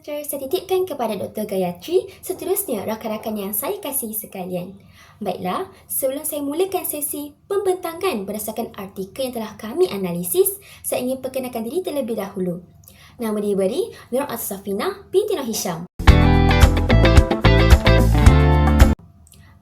Sejahtera saya titipkan kepada Dr. Gayatri, seterusnya rakan-rakan yang saya kasihi sekalian. Baiklah, sebelum saya mulakan sesi pembentangan berdasarkan artikel yang telah kami analisis, saya ingin perkenalkan diri terlebih dahulu. Nama diberi Nur Safina binti Nur Hisham.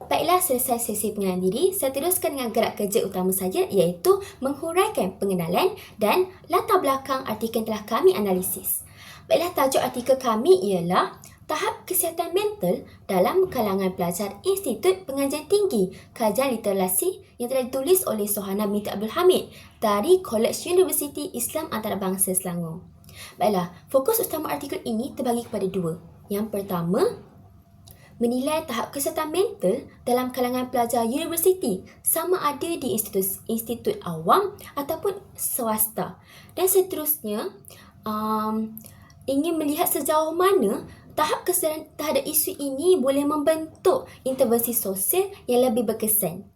Baiklah, selesai sesi pengenalan diri, saya teruskan dengan gerak kerja utama saya iaitu menghuraikan pengenalan dan latar belakang artikel yang telah kami analisis. Baiklah, tajuk artikel kami ialah Tahap Kesihatan Mental dalam kalangan pelajar Institut Pengajian Tinggi Kajian Literasi yang telah ditulis oleh Sohana binti Abdul Hamid dari College University Islam Antarabangsa Selangor. Baiklah, fokus utama artikel ini terbagi kepada dua. Yang pertama, menilai tahap kesihatan mental dalam kalangan pelajar universiti sama ada di institut, institut awam ataupun swasta. Dan seterusnya, um, ingin melihat sejauh mana tahap kesedaran terhadap isu ini boleh membentuk intervensi sosial yang lebih berkesan.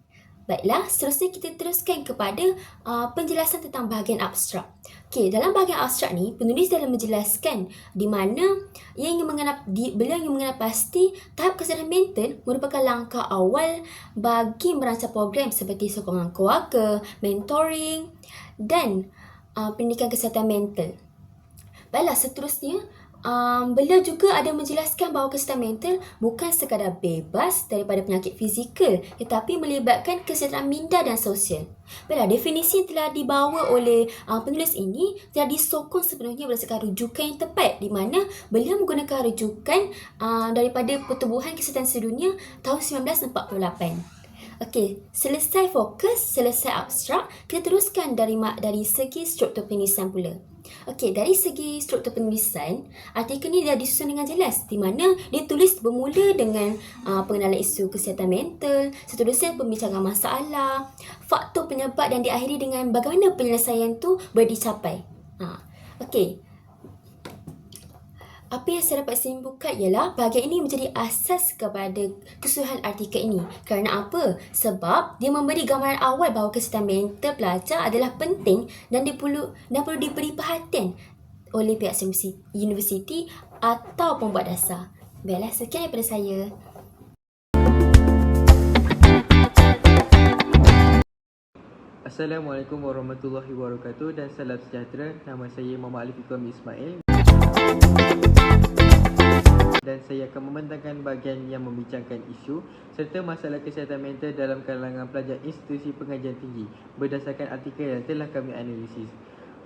Baiklah, seterusnya kita teruskan kepada uh, penjelasan tentang bahagian abstrak. Okey, dalam bahagian abstrak ni, penulis dalam menjelaskan di mana ia ingin mengenal, di, beliau ingin mengenal pasti tahap kesedaran mental merupakan langkah awal bagi merancang program seperti sokongan keluarga, mentoring dan uh, pendidikan kesihatan mental. Baiklah, seterusnya, um, beliau juga ada menjelaskan bahawa kesihatan mental bukan sekadar bebas daripada penyakit fizikal tetapi melibatkan kesihatan minda dan sosial. Baiklah, definisi yang telah dibawa oleh uh, penulis ini telah disokong sepenuhnya berdasarkan rujukan yang tepat di mana beliau menggunakan rujukan uh, daripada Pertubuhan Kesihatan Sedunia tahun 1948. Okey, selesai fokus, selesai abstrak, kita teruskan dari dari segi struktur penulisan pula. Okey, dari segi struktur penulisan, artikel ni dah disusun dengan jelas di mana dia tulis bermula dengan uh, pengenalan isu kesihatan mental, seterusnya pembincangan masalah, faktor penyebab dan diakhiri dengan bagaimana penyelesaian tu boleh dicapai. Ha. Okey, apa yang saya dapat simpulkan ialah bahagian ini menjadi asas kepada keseluruhan artikel ini. Kerana apa? Sebab dia memberi gambaran awal bahawa kesihatan mental pelajar adalah penting dan dia perlu, dan perlu diberi perhatian oleh pihak universiti atau pembuat dasar. Baiklah, sekian daripada saya. Assalamualaikum warahmatullahi wabarakatuh dan salam sejahtera. Nama saya Muhammad Alif Iqam Ismail dan saya akan membentangkan bahagian yang membincangkan isu serta masalah kesihatan mental dalam kalangan pelajar institusi pengajian tinggi berdasarkan artikel yang telah kami analisis.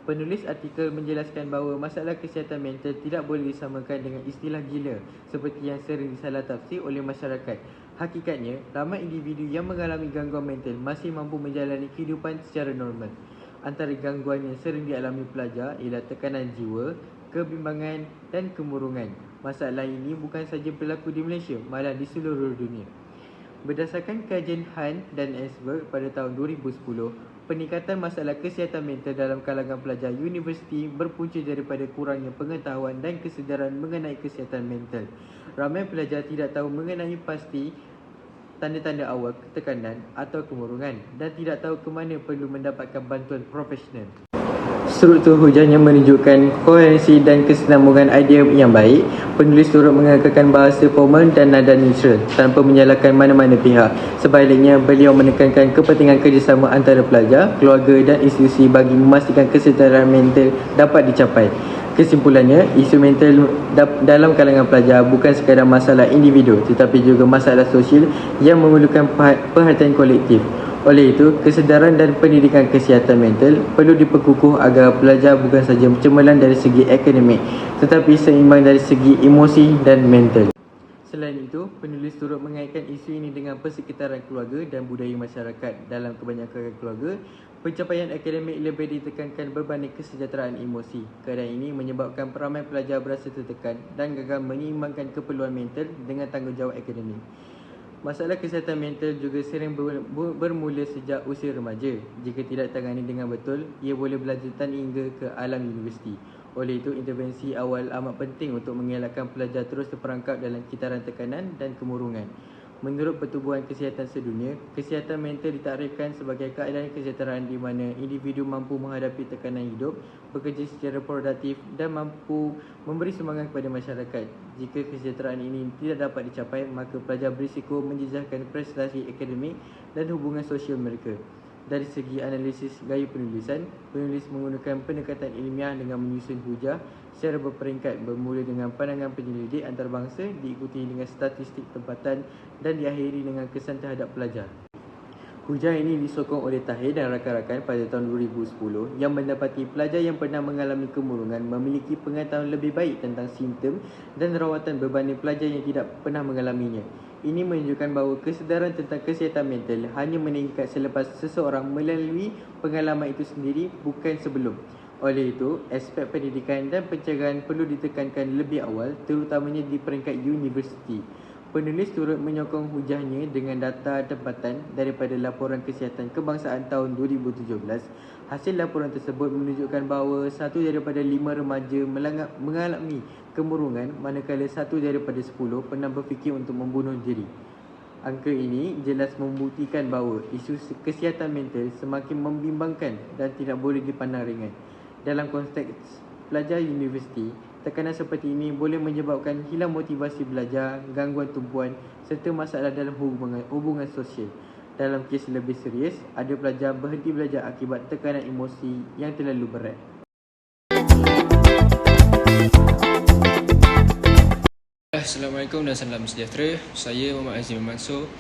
Penulis artikel menjelaskan bahawa masalah kesihatan mental tidak boleh disamakan dengan istilah gila seperti yang sering disalah tafsir oleh masyarakat. Hakikatnya, ramai individu yang mengalami gangguan mental masih mampu menjalani kehidupan secara normal. Antara gangguan yang sering dialami pelajar ialah tekanan jiwa, kebimbangan dan kemurungan. Masalah ini bukan saja berlaku di Malaysia, malah di seluruh dunia. Berdasarkan kajian Han dan Esberg pada tahun 2010, peningkatan masalah kesihatan mental dalam kalangan pelajar universiti berpunca daripada kurangnya pengetahuan dan kesedaran mengenai kesihatan mental. Ramai pelajar tidak tahu mengenai pasti tanda-tanda awal ketekanan atau kemurungan dan tidak tahu ke mana perlu mendapatkan bantuan profesional. Struktur hujan yang menunjukkan koherensi dan kesinambungan idea yang baik, penulis turut menggunakan bahasa formal dan nada neutral tanpa menyalahkan mana-mana pihak. Sebaliknya, beliau menekankan kepentingan kerjasama antara pelajar, keluarga dan institusi bagi memastikan kesetaraan mental dapat dicapai. Kesimpulannya, isu mental dalam kalangan pelajar bukan sekadar masalah individu tetapi juga masalah sosial yang memerlukan perhatian kolektif. Oleh itu, kesedaran dan pendidikan kesihatan mental perlu diperkukuh agar pelajar bukan saja cemerlang dari segi akademik tetapi seimbang dari segi emosi dan mental. Selain itu, penulis turut mengaitkan isu ini dengan persekitaran keluarga dan budaya masyarakat dalam kebanyakan keluarga. Pencapaian akademik lebih ditekankan berbanding kesejahteraan emosi. Keadaan ini menyebabkan peramai pelajar berasa tertekan dan gagal menyeimbangkan keperluan mental dengan tanggungjawab akademik. Masalah kesihatan mental juga sering bermula sejak usia remaja. Jika tidak tangani dengan betul, ia boleh berlanjutan hingga ke alam universiti. Oleh itu, intervensi awal amat penting untuk mengelakkan pelajar terus terperangkap dalam kitaran tekanan dan kemurungan. Menurut Pertubuhan Kesihatan Sedunia, kesihatan mental ditakrirkan sebagai keadaan kesejahteraan di mana individu mampu menghadapi tekanan hidup, bekerja secara produktif dan mampu memberi semangat kepada masyarakat. Jika kesejahteraan ini tidak dapat dicapai, maka pelajar berisiko menjejaskan prestasi akademik dan hubungan sosial mereka. Dari segi analisis gaya penulisan, penulis menggunakan pendekatan ilmiah dengan menyusun hujah secara berperingkat bermula dengan pandangan penyelidik antarabangsa diikuti dengan statistik tempatan dan diakhiri dengan kesan terhadap pelajar. Hujah ini disokong oleh Tahir dan rakan-rakan pada tahun 2010 yang mendapati pelajar yang pernah mengalami kemurungan memiliki pengetahuan lebih baik tentang simptom dan rawatan berbanding pelajar yang tidak pernah mengalaminya. Ini menunjukkan bahawa kesedaran tentang kesihatan mental hanya meningkat selepas seseorang melalui pengalaman itu sendiri bukan sebelum. Oleh itu, aspek pendidikan dan pencegahan perlu ditekankan lebih awal terutamanya di peringkat universiti. Penulis turut menyokong hujahnya dengan data tempatan daripada laporan kesihatan kebangsaan tahun 2017. Hasil laporan tersebut menunjukkan bahawa satu daripada lima remaja mengalami kemurungan manakala satu daripada sepuluh pernah berfikir untuk membunuh diri. Angka ini jelas membuktikan bahawa isu kesihatan mental semakin membimbangkan dan tidak boleh dipandang ringan. Dalam konteks pelajar universiti, tekanan seperti ini boleh menyebabkan hilang motivasi belajar, gangguan tumpuan serta masalah dalam hubungan, hubungan sosial. Dalam kes lebih serius, ada pelajar berhenti belajar akibat tekanan emosi yang terlalu berat. Assalamualaikum dan salam sejahtera. Saya Muhammad Azim Mansur.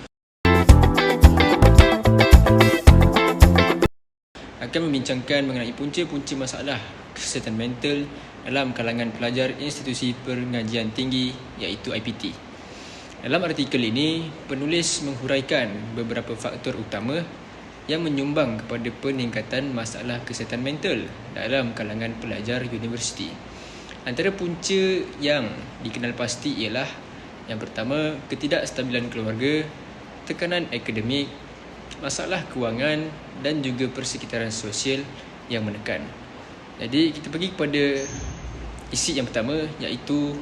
akan membincangkan mengenai punca-punca masalah kesihatan mental dalam kalangan pelajar institusi pengajian tinggi iaitu IPT. Dalam artikel ini, penulis menghuraikan beberapa faktor utama yang menyumbang kepada peningkatan masalah kesihatan mental dalam kalangan pelajar universiti. Antara punca yang dikenal pasti ialah yang pertama, ketidakstabilan keluarga, tekanan akademik, masalah kewangan dan juga persekitaran sosial yang menekan. Jadi kita pergi kepada isi yang pertama iaitu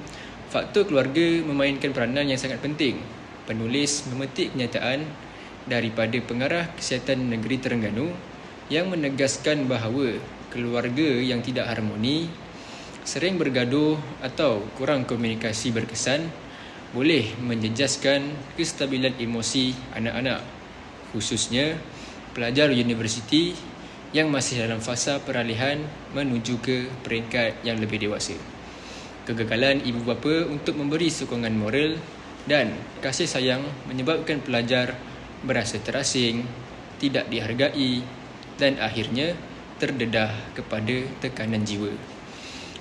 faktor keluarga memainkan peranan yang sangat penting. Penulis memetik kenyataan daripada pengarah kesihatan negeri Terengganu yang menegaskan bahawa keluarga yang tidak harmoni sering bergaduh atau kurang komunikasi berkesan boleh menjejaskan kestabilan emosi anak-anak khususnya pelajar universiti yang masih dalam fasa peralihan menuju ke peringkat yang lebih dewasa. Kegagalan ibu bapa untuk memberi sokongan moral dan kasih sayang menyebabkan pelajar berasa terasing, tidak dihargai dan akhirnya terdedah kepada tekanan jiwa.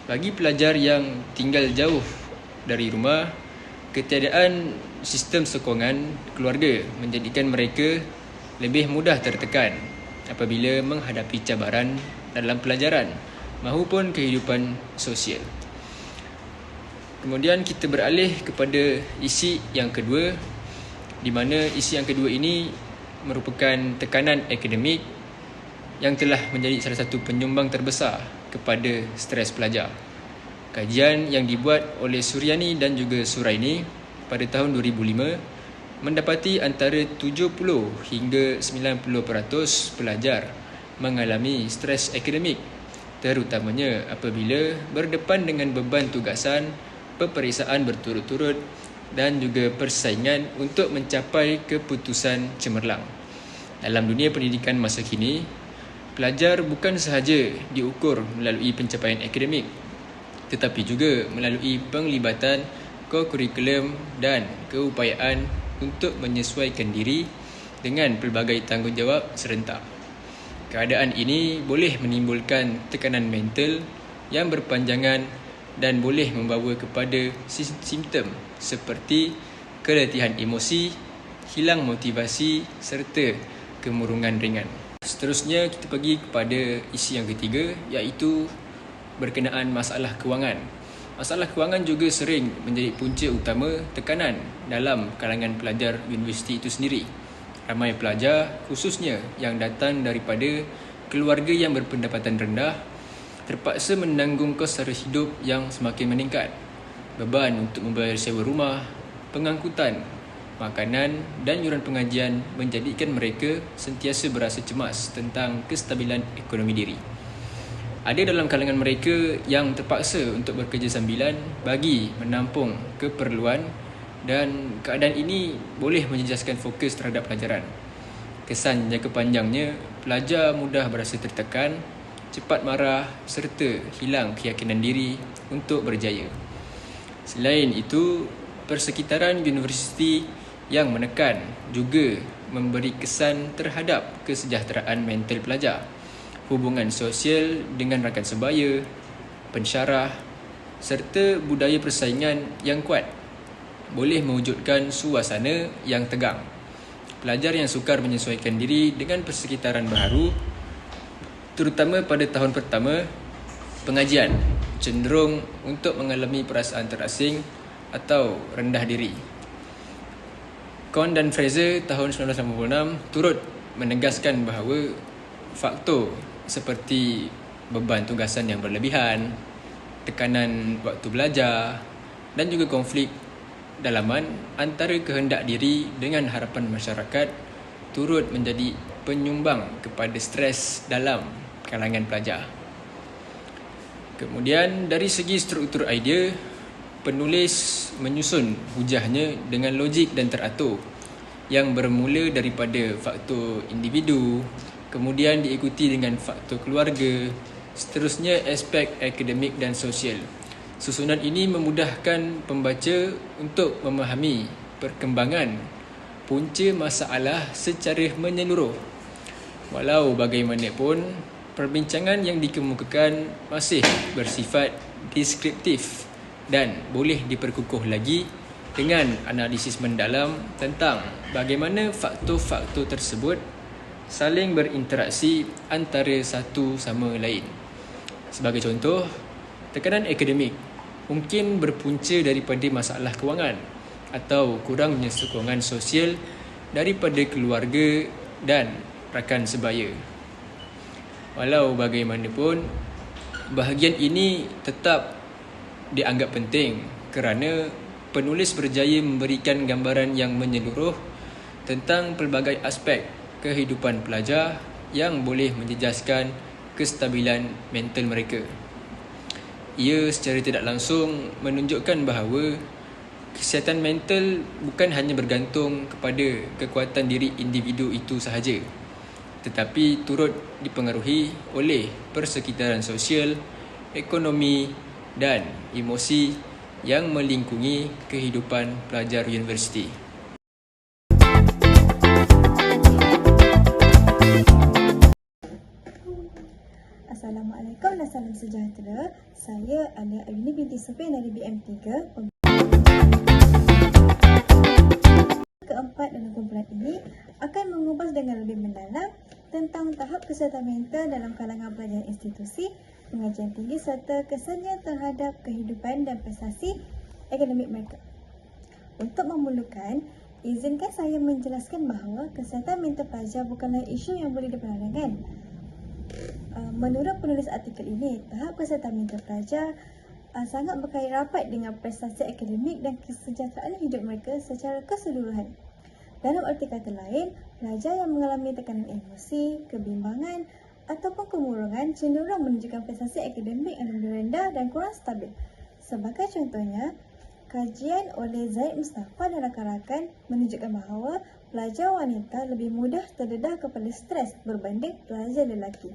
Bagi pelajar yang tinggal jauh dari rumah, ketiadaan sistem sokongan keluarga menjadikan mereka lebih mudah tertekan apabila menghadapi cabaran dalam pelajaran maupun kehidupan sosial. Kemudian kita beralih kepada isi yang kedua di mana isi yang kedua ini merupakan tekanan akademik yang telah menjadi salah satu penyumbang terbesar kepada stres pelajar. Kajian yang dibuat oleh Suryani dan juga Suraini pada tahun 2005 mendapati antara 70 hingga 90% pelajar mengalami stres akademik terutamanya apabila berdepan dengan beban tugasan, peperiksaan berturut-turut dan juga persaingan untuk mencapai keputusan cemerlang. Dalam dunia pendidikan masa kini, Pelajar bukan sahaja diukur melalui pencapaian akademik tetapi juga melalui penglibatan ko-kurikulum dan keupayaan untuk menyesuaikan diri dengan pelbagai tanggungjawab serentak. Keadaan ini boleh menimbulkan tekanan mental yang berpanjangan dan boleh membawa kepada simptom seperti keletihan emosi, hilang motivasi serta kemurungan ringan. Seterusnya kita pergi kepada isi yang ketiga iaitu berkenaan masalah kewangan. Masalah kewangan juga sering menjadi punca utama tekanan dalam kalangan pelajar universiti itu sendiri. Ramai pelajar khususnya yang datang daripada keluarga yang berpendapatan rendah terpaksa menanggung kos sara hidup yang semakin meningkat. Beban untuk membayar sewa rumah, pengangkutan makanan dan yuran pengajian menjadikan mereka sentiasa berasa cemas tentang kestabilan ekonomi diri. Ada dalam kalangan mereka yang terpaksa untuk bekerja sambilan bagi menampung keperluan dan keadaan ini boleh menjejaskan fokus terhadap pelajaran. Kesan jangka panjangnya, pelajar mudah berasa tertekan, cepat marah serta hilang keyakinan diri untuk berjaya. Selain itu, persekitaran universiti yang menekan juga memberi kesan terhadap kesejahteraan mental pelajar, hubungan sosial dengan rakan sebaya, pensyarah serta budaya persaingan yang kuat boleh mewujudkan suasana yang tegang. Pelajar yang sukar menyesuaikan diri dengan persekitaran baru terutama pada tahun pertama pengajian cenderung untuk mengalami perasaan terasing atau rendah diri. Kohn dan Fraser tahun 1986 turut menegaskan bahawa faktor seperti beban tugasan yang berlebihan, tekanan waktu belajar dan juga konflik dalaman antara kehendak diri dengan harapan masyarakat turut menjadi penyumbang kepada stres dalam kalangan pelajar. Kemudian dari segi struktur idea, penulis menyusun hujahnya dengan logik dan teratur yang bermula daripada faktor individu, kemudian diikuti dengan faktor keluarga, seterusnya aspek akademik dan sosial. Susunan ini memudahkan pembaca untuk memahami perkembangan punca masalah secara menyeluruh. Walau bagaimanapun, perbincangan yang dikemukakan masih bersifat deskriptif dan boleh diperkukuh lagi dengan analisis mendalam tentang bagaimana faktor-faktor tersebut saling berinteraksi antara satu sama lain. Sebagai contoh, tekanan akademik mungkin berpunca daripada masalah kewangan atau kurangnya sokongan sosial daripada keluarga dan rakan sebaya. Walau bagaimanapun, bahagian ini tetap dianggap penting kerana penulis berjaya memberikan gambaran yang menyeluruh tentang pelbagai aspek kehidupan pelajar yang boleh menjejaskan kestabilan mental mereka. Ia secara tidak langsung menunjukkan bahawa kesihatan mental bukan hanya bergantung kepada kekuatan diri individu itu sahaja tetapi turut dipengaruhi oleh persekitaran sosial, ekonomi dan emosi yang melingkungi kehidupan pelajar universiti. Assalamualaikum dan salam sejahtera. Saya adalah Ayuni binti Sofyan dari BM3. Keempat dalam kumpulan ini akan mengupas dengan lebih mendalam tentang tahap kesihatan mental dalam kalangan pelajar institusi, pengajian tinggi serta kesannya terhadap kehidupan dan prestasi akademik mereka. Untuk memulakan, izinkan saya menjelaskan bahawa kesihatan mental pelajar bukanlah isu yang boleh diperandangkan. Uh, menurut penulis artikel ini, tahap kesihatan mental pelajar uh, sangat berkait rapat dengan prestasi akademik dan kesejahteraan hidup mereka secara keseluruhan. Dalam arti kata lain, pelajar yang mengalami tekanan emosi, kebimbangan ataupun kemurungan cenderung menunjukkan prestasi akademik yang lebih rendah dan kurang stabil. Sebagai contohnya, kajian oleh Zaid Mustafa dan rakan-rakan menunjukkan bahawa pelajar wanita lebih mudah terdedah kepada stres berbanding pelajar lelaki.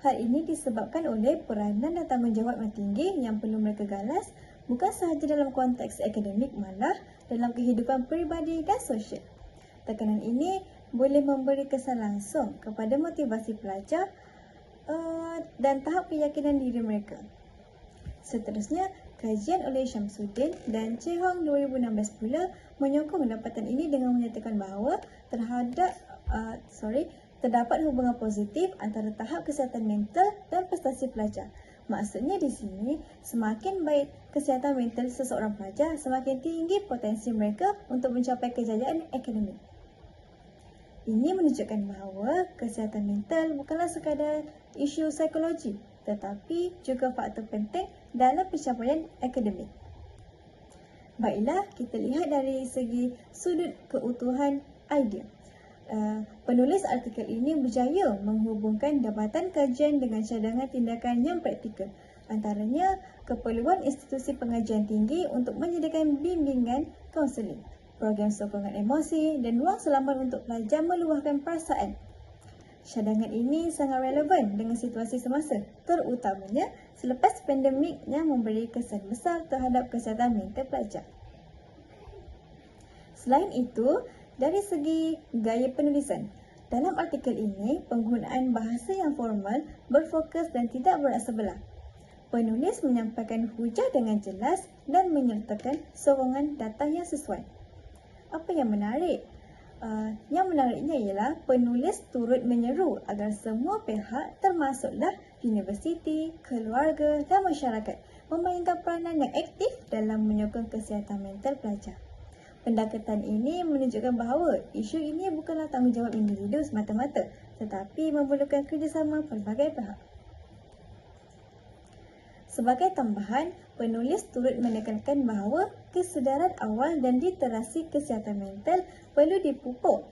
Hal ini disebabkan oleh peranan dan tanggungjawab yang tinggi yang perlu mereka galas bukan sahaja dalam konteks akademik malah dalam kehidupan peribadi dan sosial. Tekanan ini boleh memberi kesan langsung kepada motivasi pelajar uh, dan tahap keyakinan diri mereka. Seterusnya, kajian oleh Syamsuddin dan Che Hong 2016 pula menyokong pendapatan ini dengan menyatakan bahawa terhadap uh, sorry terdapat hubungan positif antara tahap kesihatan mental dan prestasi pelajar. Maksudnya di sini, semakin baik kesihatan mental seseorang pelajar, semakin tinggi potensi mereka untuk mencapai kejayaan akademik. Ini menunjukkan bahawa kesihatan mental bukanlah sekadar isu psikologi, tetapi juga faktor penting dalam pencapaian akademik. Baiklah, kita lihat dari segi sudut keutuhan idea. Uh, penulis artikel ini berjaya menghubungkan dapatan kajian dengan cadangan tindakan yang praktikal. Antaranya, keperluan institusi pengajian tinggi untuk menyediakan bimbingan kaunseling, program sokongan emosi dan ruang selamat untuk pelajar meluahkan perasaan. Cadangan ini sangat relevan dengan situasi semasa, terutamanya selepas pandemik yang memberi kesan besar terhadap kesihatan mental pelajar. Selain itu, dari segi gaya penulisan, dalam artikel ini penggunaan bahasa yang formal, berfokus dan tidak berat sebelah. Penulis menyampaikan hujah dengan jelas dan menyertakan sokongan data yang sesuai. Apa yang menarik? Uh, yang menariknya ialah penulis turut menyeru agar semua pihak termasuklah universiti, keluarga dan masyarakat memainkan peranan yang aktif dalam menyokong kesihatan mental pelajar. Pendekatan ini menunjukkan bahawa isu ini bukanlah tanggungjawab individu semata-mata tetapi memerlukan kerjasama pelbagai pihak. Sebagai tambahan, penulis turut menekankan bahawa kesedaran awal dan literasi kesihatan mental perlu dipupuk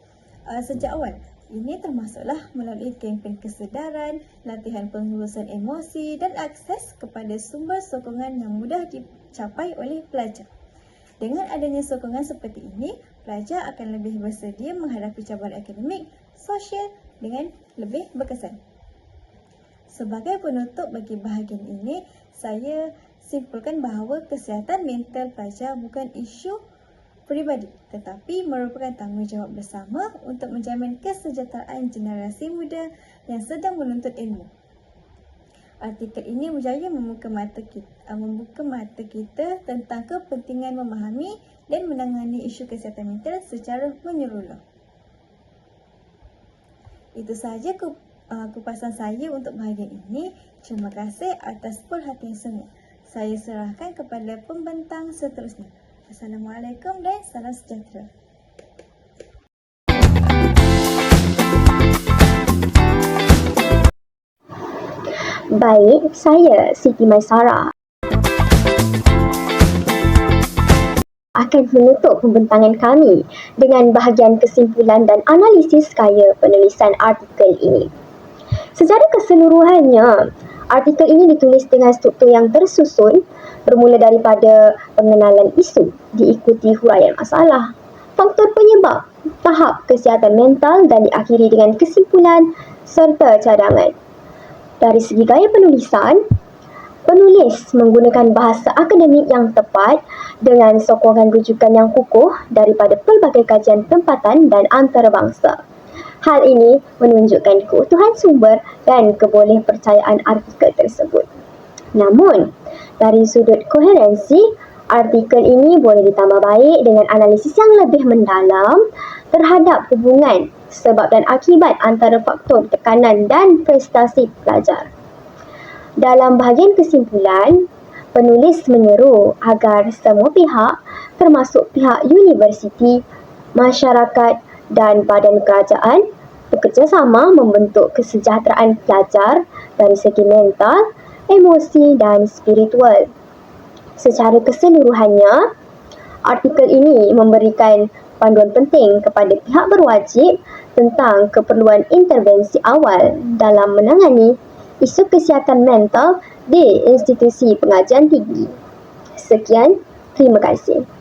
uh, sejak awal. Ini termasuklah melalui kempen kesedaran, latihan pengurusan emosi dan akses kepada sumber sokongan yang mudah dicapai oleh pelajar. Dengan adanya sokongan seperti ini, pelajar akan lebih bersedia menghadapi cabaran akademik, sosial dengan lebih berkesan. Sebagai penutup bagi bahagian ini, saya simpulkan bahawa kesihatan mental pelajar bukan isu peribadi tetapi merupakan tanggungjawab bersama untuk menjamin kesejahteraan generasi muda yang sedang menuntut ilmu. Artikel ini berjaya membuka mata kita, membuka mata kita tentang kepentingan memahami dan menangani isu kesihatan mental secara menyeluruh. Itu sahaja uh, kupasan saya untuk bahagian ini. Terima kasih atas perhatian semua. Saya serahkan kepada pembentang seterusnya. Assalamualaikum dan salam sejahtera. Baik, saya Siti Maisara. akan menutup pembentangan kami dengan bahagian kesimpulan dan analisis kaya penulisan artikel ini. Secara keseluruhannya, artikel ini ditulis dengan struktur yang tersusun bermula daripada pengenalan isu diikuti huraian masalah, faktor penyebab, tahap kesihatan mental dan diakhiri dengan kesimpulan serta cadangan. Dari segi gaya penulisan, penulis menggunakan bahasa akademik yang tepat dengan sokongan rujukan yang kukuh daripada pelbagai kajian tempatan dan antarabangsa. Hal ini menunjukkan keutuhan sumber dan keboleh percayaan artikel tersebut. Namun, dari sudut koherensi, artikel ini boleh ditambah baik dengan analisis yang lebih mendalam terhadap hubungan sebab dan akibat antara faktor tekanan dan prestasi pelajar. Dalam bahagian kesimpulan, penulis menyeru agar semua pihak termasuk pihak universiti, masyarakat dan badan kerajaan bekerjasama membentuk kesejahteraan pelajar dari segi mental, emosi dan spiritual. Secara keseluruhannya, artikel ini memberikan panduan penting kepada pihak berwajib tentang keperluan intervensi awal dalam menangani isu kesihatan mental di institusi pengajian tinggi. Sekian, terima kasih.